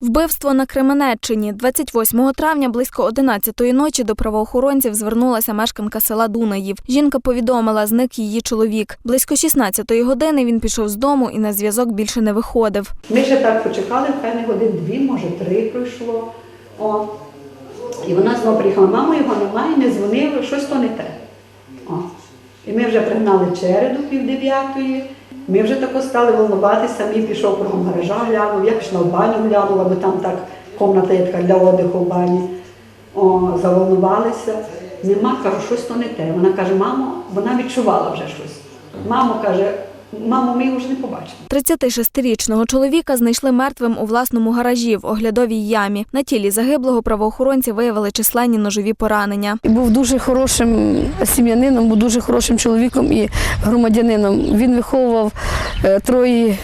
Вбивство на Кременеччині 28 травня близько 11-ї ночі до правоохоронців звернулася мешканка села Дунаїв. Жінка повідомила, зник її чоловік. Близько 16-ї години він пішов з дому і на зв'язок більше не виходив. Ми ще так почекали, певне годин дві, може три пройшло. О. І вона знову приїхала, мамо, його немає, не дзвонили, щось то не те. О. І ми вже пригнали череду пів дев'ятої. Ми вже тако стали волнуватися, самі пішов кругом гаража, глянув, я пішла в баню глянула, бо там так комната є така для одиху в бані. О, заволнувалися. Нема, кажу, щось то не те. Вона каже, мамо, вона відчувала вже щось. Мамо каже, мамо, ми його вже не побачимо. 36-річного чоловіка знайшли мертвим у власному гаражі в оглядовій ямі. На тілі загиблого правоохоронці виявили численні ножові поранення. І був дуже хорошим сім'янином, був дуже хорошим чоловіком і громадянином. Він виховував е, троє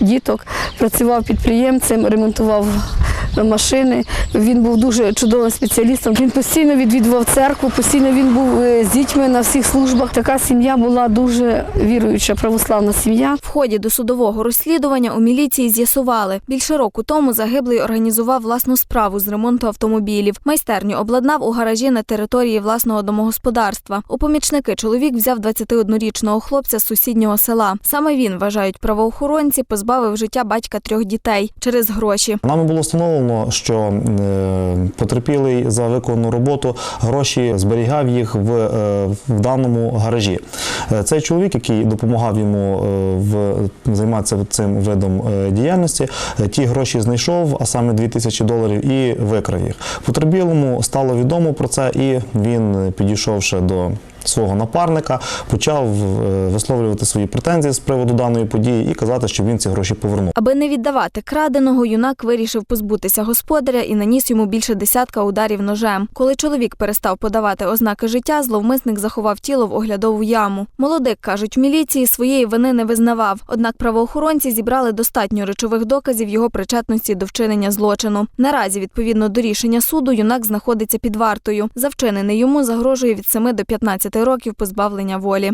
діток, працював підприємцем, ремонтував машини. Він був дуже чудовим спеціалістом. Він постійно відвідував церкву, постійно він був е, з дітьми на всіх службах. Така сім'я була дуже віруюча, православна сім'я. В ході досудового розслідування у міліції з'ясували, більше року тому загиблий організував власну справу з ремонту автомобілів. Майстерню обладнав у гаражі на території власного домогосподарства. У помічники чоловік взяв 21-річного хлопця з сусіднього села. Саме він, вважають правоохоронці, позбавив життя батька трьох дітей через гроші. Нами було встановлено, що е, потерпілий за виконану роботу гроші зберігав їх в, е, в даному гаражі. Е, Цей чоловік, який допомагав йому в займатися цим видом діяльності, ті гроші знайшов, а саме 2000 доларів, і викрав їх. Потерпілому стало відомо про це, і він, підійшовши до свого напарника, почав е, висловлювати свої претензії з приводу даної події і казати, що він ці гроші повернув. Аби не віддавати краденого, юнак вирішив позбутися господаря і наніс йому більше десятка ударів ножем. Коли чоловік перестав подавати ознаки життя, зловмисник заховав тіло в оглядову яму. Молодик, кажуть, в міліції своєї вини не визнавав. Однак правоохоронці зібрали достатньо речових доказів його причетності до вчинення злочину. Наразі, відповідно до рішення суду, юнак знаходиться під вартою. За вчинене йому загрожує від 7 до 15 років позбавлення волі.